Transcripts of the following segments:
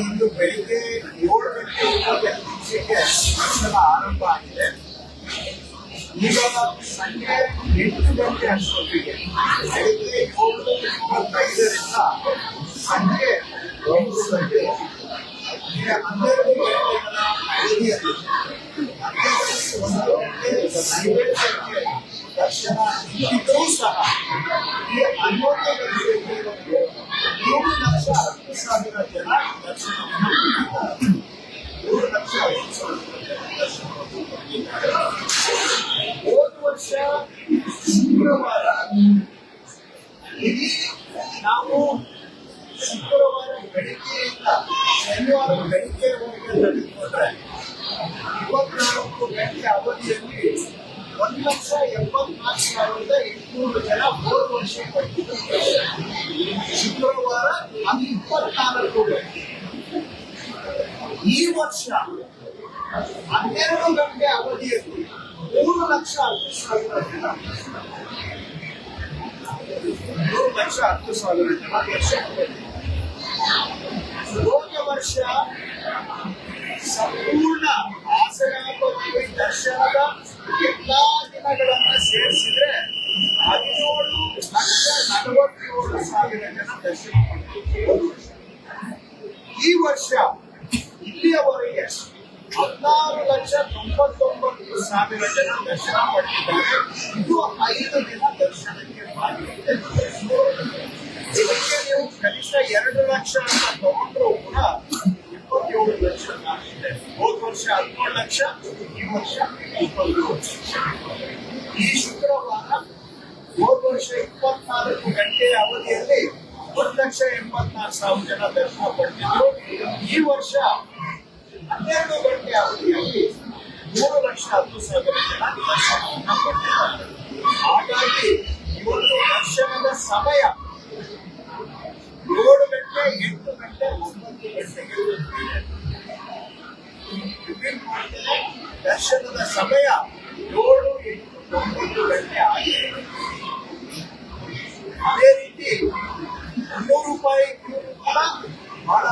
ಇಂದು ಬೆಳಿಗ್ಗೆ ಏಳು ಗಂಟೆ ಇಪ್ಪತ್ತೆಂಟು ನಿಮಿಷಕ್ಕೆ ದರ್ಶನ ಆರಂಭ ಆಗಿದೆ. ಈಗ ಸಂಜೆ ಎಂಟು ಗಂಟೆ ಅಷ್ಟೊತ್ತಿಗೆ ಬೆಳಿಗ್ಗೆ ಏಳು ಇಪ್ಪತ್ತೈದರಿಂದ ಸಂಜೆ ಎಂಟು ಗಂಟೆ ಹನ್ನೆರಡು ಗಂಟೆಗಳ ಅವಧಿಯಲ್ಲಿ ಒಂದು ದರ್ಶನ ಇದ್ದರೂ ಸಹ ಈ ಹನ್ನೊಂದು ಗಂಟೆಗೆ ಮೂರು ಲಕ್ಷ ಹತ್ತು ಸಾವಿರ ಜನ ದರ್ಶನವನ್ನು ಪಡೆದಿದ್ದಾರೆ. ಮೂರು ಲಕ್ಷ ಹತ್ತು ಸಾವಿರ ಜನ ದರ್ಶನವನ್ನು ಪಡೆದಿದ್ದಾರೆ. ಹೋದ ವರ್ಷ ಶುಕ್ರವಾರ ಇಡೀ ನಾವು ಶುಕ್ರವಾರ ಬೆಳಿಗ್ಗೆಯಿಂದ ಶನಿವಾರ ಬೆಳಿಗ್ಗೆವರೆಗೆ ತೆಗೆದುಕೊಂಡ್ರೆ ಇಪ್ಪತ್ನಾಲ್ಕು ಗಂಟೆ ಅವಧಿಯಲ್ಲಿ ಒಂದು ಲಕ್ಷ ಎಪ್ಪತ್ನಾಲ್ಕು ಸಾವಿರದ ಎಂಟುನೂರು ಜನ ಹೋದ ವರ್ಷ ಪಡೆದಿದ್ದಾರೆ ಶುಕ್ರವಾರ ಅದು ಇಪ್ಪತ್ನಾಲ್ಕು ಗಂಟೆ ಈ ವರ್ಷ ಹನ್ನೆರಡು ಗಂಟೆ ಅವಧಿಯಲ್ಲಿ ಮೂರು ಲಕ್ಷ ಹತ್ತು ಸಾವಿರ ಜನ ಮೂರು ಲಕ್ಷ ಹತ್ತು ಸಾವಿರ ಜನ ದರ್ಶನ ಪಡೆದಿದ್ದಾರೆ. ಹೋದ ವರ್ಷ ಸಂಪೂರ್ಣ ಆಸನಾಪತಿ ದರ್ಶನದ ಎಲ್ಲಾ ದಿನಗಳನ್ನ ಸೇರಿಸಿದ್ರೆ ಹದಿನೇಳು ಲಕ್ಷ ನಲವತ್ತೇಳು ಸಾವಿರ ಜನ ದರ್ಶನ ಪಡೆದಿದ್ದಾರೆ. ಈ ವರ್ಷ, ಇಲ್ಲಿಯವರೆಗೆ ಹದಿನಾರು ಲಕ್ಷ ತೊಂಬತ್ತೊಂಬತ್ತು ಸಾವಿರ ಜನ ದರ್ಶನ ಪಡೆದಿದ್ದಾರೆ. ಇದು ಐದು ದಿನ ದರ್ಶನಕ್ಕೆ ಇದಕ್ಕೆ ನೀವು ಕನಿಷ್ಠ ಎರಡು ಲಕ್ಷ ಅಂತ ತಗೊಂಡ್ರು ಕೂಡ ಇಪ್ಪತ್ತೇಳು ಲಕ್ಷ ಆಗಿದೆ ಹೋದ ವರ್ಷ ಹದಿನೇಳು ಲಕ್ಷ, ಈ ವರ್ಷ ಇಪ್ಪತ್ತೇಳು ಲಕ್ಷ. ಈ ಶುಕ್ರವಾರ ಹೋದ ವರ್ಷ ಇಪ್ಪತ್ನಾಲ್ಕು ಗಂಟೆಯ ಅವಧಿಯಲ್ಲಿ ಒಂದು ಲಕ್ಷ ಎಂಬತ್ನಾಲ್ಕು ಸಾವಿರ ಜನ ದರ್ಶನ ಪಡೆದಿದ್ರು. ಈ ವರ್ಷ ಹನ್ನೆರಡು ಗಂಟೆ ಅವಧಿಯಲ್ಲಿ ಮೂರು ಲಕ್ಷ ಹತ್ತು ಸಾವಿರ ಜನ ದರ್ಶನವನ್ನು ಪಡೆದಿದ್ದಾರೆ. ಹಾಗಾಗಿ ಇವತ್ತು ದರ್ಶನದ ಸಮಯ ಏಳು ಗಂಟೆ ಎಂಟು ಗಂಟೆ ಒಂಬತ್ತು ಗಂಟೆಗೆ ದರ್ಶನದ ಸಮಯ ಏಳು ಎಂಟು ಒಂಬತ್ತು ಗಂಟೆ ಆಗಿದೆ ಅದೇ ರೀತಿ ಮುನ್ನೂರು ರೂಪಾಯಿ ಕೂಡ ಬಹಳ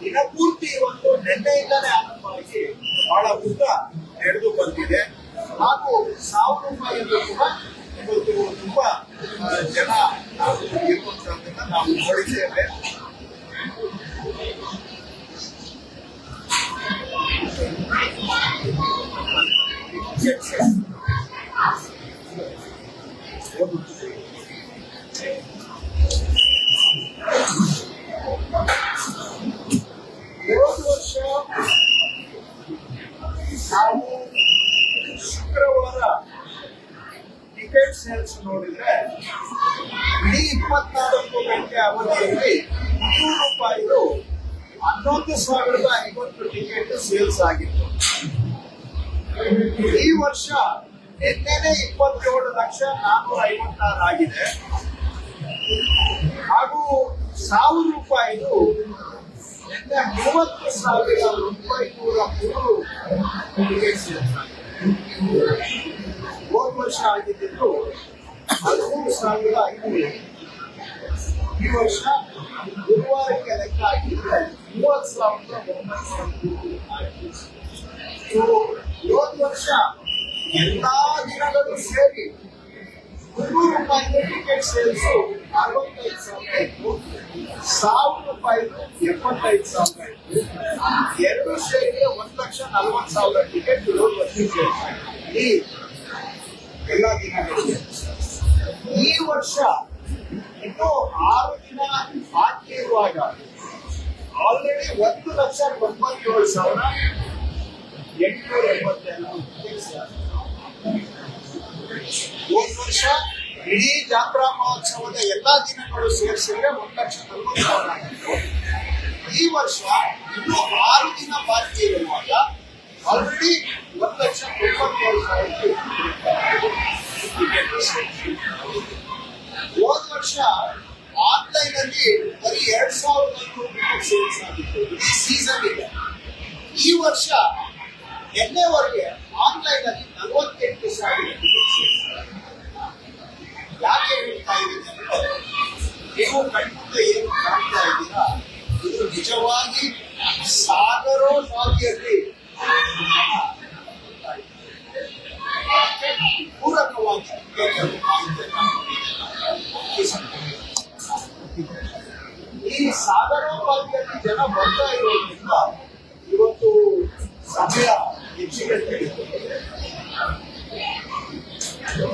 ದಿನಪೂರ್ತಿ ಇವತ್ತು ನಿನ್ನೆಯಿಂದಲೇ ಆರಂಭ ಆಗಿ ಬಹಳ ಉದ್ದ ನಡೆದು ಬಂದಿದೆ ಹಾಗೂ ಸಾವಿರ ರೂಪಾಯಿಯಲ್ಲೂ ಕೂಡ ಇವತ್ತು ತುಂಬಾ ಆ, ಜನ ನಾವು ಇರುವಂತಹದ್ದನ್ನ ನಾವು ಸೇಲ್ಸ್ ನೋಡಿದ್ರೆ ಇಡೀ ಇಪ್ಪತ್ನಾಲ್ಕು ಗಂಟೆ ಅವಧಿಯಲ್ಲಿ ಮುನ್ನೂರು ರೂಪಾಯಿದು ಹನ್ನೊಂದು ಸಾವಿರದ ಐವತ್ತು ಟಿಕೆಟ್ ಸೇಲ್ಸ್ ಆಗಿತ್ತು. ಈ ವರ್ಷ ನಿನ್ನೆನೆ ಇಪ್ಪತ್ತೇಳು ಲಕ್ಷ ನಾನ್ನೂರ ಐವತ್ತಾರು ಆಗಿದೆ. ಹಾಗೂ ಸಾವಿರ ರೂಪಾಯಿದು ನಿನ್ನೆ ಮೂವತ್ತು ಸಾವಿರ ನೂರ ಮೂರು ಟಿಕೆಟ್ ಸೇಲ್ಸ್ ಆಗಿದೆ ಹೋದ ವರ್ಷ ಆಗಿದ್ದು ಹದಿಮೂರು ಸಾವಿರದ ಐನೂರು ಈ ವರ್ಷ ಗುರುವಾರಕ್ಕೆ ಲೆಕ್ಕ ಹಾಕಿದ್ರೆ ಮೂವತ್ತು ಸಾವಿರದ ಆಗಿದೆ. ವರ್ಷ ಎಲ್ಲಾ ದಿನಗಳು ಸೇರಿ ಮುನ್ನೂರು ರೂಪಾಯಿ ಟಿಕೆಟ್ ಸೇಲ್ಸ್ ಅರವತ್ತೈದು ಸಾವಿರ ಇತ್ತು ಸಾವಿರ ರೂಪಾಯಿ ಎಪ್ಪತ್ತೈದು ಸಾವಿರ ಎರಡು ಸೇರಿ ಒಂದು ಲಕ್ಷ ನಲವತ್ತು ಸಾವಿರ ಟಿಕೆಟ್ ವರ್ಷ ಈ ಎಲ್ಲ ದಿನಗಳಿಗೆ ಈ ವರ್ಷ ಇನ್ನು ಆರು ದಿನ ಬಾಕಿ ಇರುವಾಗ ಆಲ್ರೆಡಿ ಒಂದು ಲಕ್ಷ ತೊಂಬತ್ತೇಳು ಸಾವಿರ ಎಂಟುನೂರ ಎಂಬತ್ತೆರಡು ಹೋದ ವರ್ಷ ಇಡೀ ಜಾತ್ರಾ ಮಹೋತ್ಸವದ ಎಲ್ಲಾ ದಿನಗಳು ಸೇರಿಸಿದ್ರೆ ಒಂದು ಲಕ್ಷ ತೊಂಬತ್ತು ಸಾವಿರ ಆಗಿತ್ತು. ಈ ವರ್ಷ ಇನ್ನು ಆರು ದಿನ ಬಾಕಿ ಇರುವಾಗ ಆಲ್ರೆಡಿ ಹೋದ ವರ್ಷ ಆನ್ಲೈನ್ ಅಲ್ಲಿ ಬರೀ ಎರಡ್ ಸಾವಿರದ ಈ ಸೀಸನ್ ಇದೆ. ಈ ವರ್ಷ ನಿನ್ನೆವರೆಗೆ ಆನ್ಲೈನ್ ಅಲ್ಲಿ ನಲವತ್ತೆಂಟು ಸಾವಿರ. ಯಾಕೆ ಹೇಳ್ತಾ ಇದ್ದೀನಿ ಅಂದ್ರೆ ನೀವು ಕಣ್ಮುಂದೆ ಏನು ಕಾಣ್ತಾ ಇದ್ದೀರಾ? ಇದು ನಿಜವಾಗಿ ಸಾಗರೋ ನದಿಯಲ್ಲಿ ಪೂರಕವಾಗಿ ಈ ಸಾಗರೋಪಾದಿಯಲ್ಲಿ ಜನ ಬರ್ತಾ ಇರೋದ್ರಿಂದ ಇವತ್ತು ಸಮಯ ಹೆಚ್ಚಿಗೆ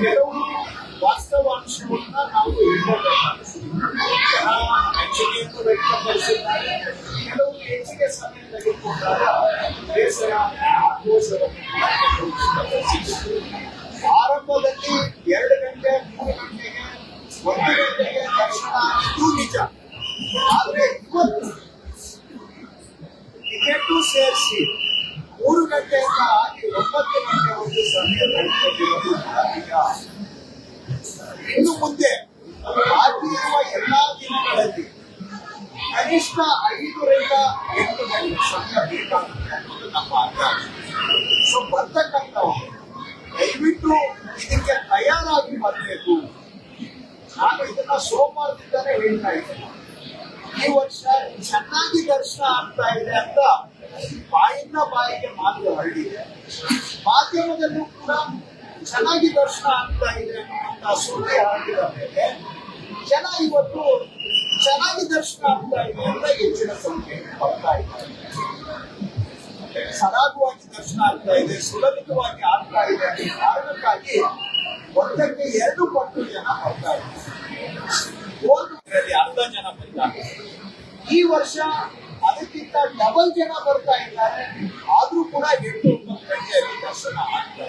ಕೆಲವು ವಾಸ್ತವಾಂಶವನ್ನ ನಾವು ಇಟ್ಕೊಳ್ಬೇಕಾಗ್ತದೆ ಜನ ಮೆಚ್ಚುಗೆಯನ್ನು ವ್ಯಕ್ತಪಡಿಸಿದ್ದಾರೆ ಕೆಲವು ಹೆಚ್ಚಿಗೆ ಸಮಯ ತೆಗೆದುಕೊಂಡಾಗ ಬೇಸರ ಆಕ್ರೋಶವನ್ನು ಕೂಡ ಕೆಲವು ವ್ಯಕ್ತಪಡಿಸಿದ್ದಾರೆ. ಆರಂಭದಲ್ಲಿ ಎರಡು ಗಂಟೆ ಮೂರು ಗಂಟೆಗೆ ಆಗಿದ್ದು ನಿಜ ಆದ್ರೆ ಇವತ್ತು ಟಿಕೆಟು ಸೇರಿಸಿ ಮೂರು ಗಂಟೆಯಿಂದ ಆಗಿ ಒಂಬತ್ತು ಗಂಟೆವರೆಗೂ ಸಮಯ ಕೂಡ ನಿಜ ಇನ್ನು ಮುಂದೆ ಆಗಿರುವ ಎಲ್ಲಾ ದಿನಗಳಲ್ಲಿ ಕನಿಷ್ಠ ಐದರಿಂದ ಎಂಟು ಗಂಟೆ ಸಮಯ ಬೇಕಾಗುತ್ತೆ ಅನ್ನೋದು ನಮ್ಮ ಅರ್ಥ ಸೊ ಬರ್ತಕ್ಕಂಥವ್ರು ದಯವಿಟ್ಟು ಇದಕ್ಕೆ ತಯಾರಾಗಿ ಸೋಮವಾರದಿಂದಾನೇ ಹೇಳ್ತಾ ಇದ್ದೇನೆ ಈ ವರ್ಷ ಚೆನ್ನಾಗಿ ದರ್ಶನ ಆಗ್ತಾ ಇದೆ ಅಂತ ಬಾಯಿಂದ ಬಾಯಿಗೆ ಮಾತು ಹರಡಿದೆ ಮಾಧ್ಯಮದಲ್ಲೂ ಕೂಡ ಚೆನ್ನಾಗಿ ದರ್ಶನ ಆಗ್ತಾ ಇದೆ ಅನ್ನುವಂತ ಸುದ್ದಿ ಹರಡಿದ ಮೇಲೆ ಜನ ಇವತ್ತು ಚೆನ್ನಾಗಿ ದರ್ಶನ ಆಗ್ತಾ ಇದೆ ಅಂತ ಹೆಚ್ಚಿನ ಸಂಖ್ಯೆ ಬರ್ತಾ ಇದ್ದಾರೆ ಸರಾಗವಾಗಿ ದರ್ಶನ ಆಗ್ತಾ ಇದೆ ಸುಲಭಿತವಾಗಿ ಆಗ್ತಾ ಇದೆ ಅನ್ನೋ ಕಾರಣಕ್ಕಾಗಿ ಒಂದಕ್ಕೆ ಎರಡು ಪಟ್ಟು ಜನ ಬರ್ತಾ ಇದ್ದಾರೆ ಒಂದು ಇದರಲ್ಲಿ ಅರ್ಧ ಜನ ಬರ್ತಾರೆ. ಈ ವರ್ಷ ಅದಕ್ಕಿಂತ ಡಬಲ್ ಜನ ಬರ್ತಾ ಇದ್ದಾರೆ. ಆದ್ರೂ ಕೂಡ ಎಂಟು ಒಂಬತ್ತು ಗಂಟೆಯಲ್ಲಿ ದರ್ಶನ ಆಗ್ತಾ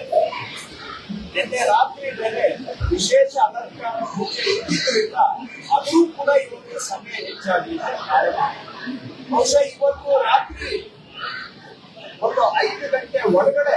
ನಿನ್ನೆ ರಾತ್ರಿ ಮೇಲೆ ವಿಶೇಷ ಅಲಂಕಾರ ಪೂಜೆ ಇದ್ದಿದ್ದರಿಂದ ಅದೂ ಕೂಡ ಇವತ್ತು ಸಮಯ ಹೆಚ್ಚಾಗಿದೆ ಬಹುಶಃ ಇವತ್ತು ರಾತ್ರಿ ಒಂದು ಐದು ಗಂಟೆ ಒಳಗಡೆ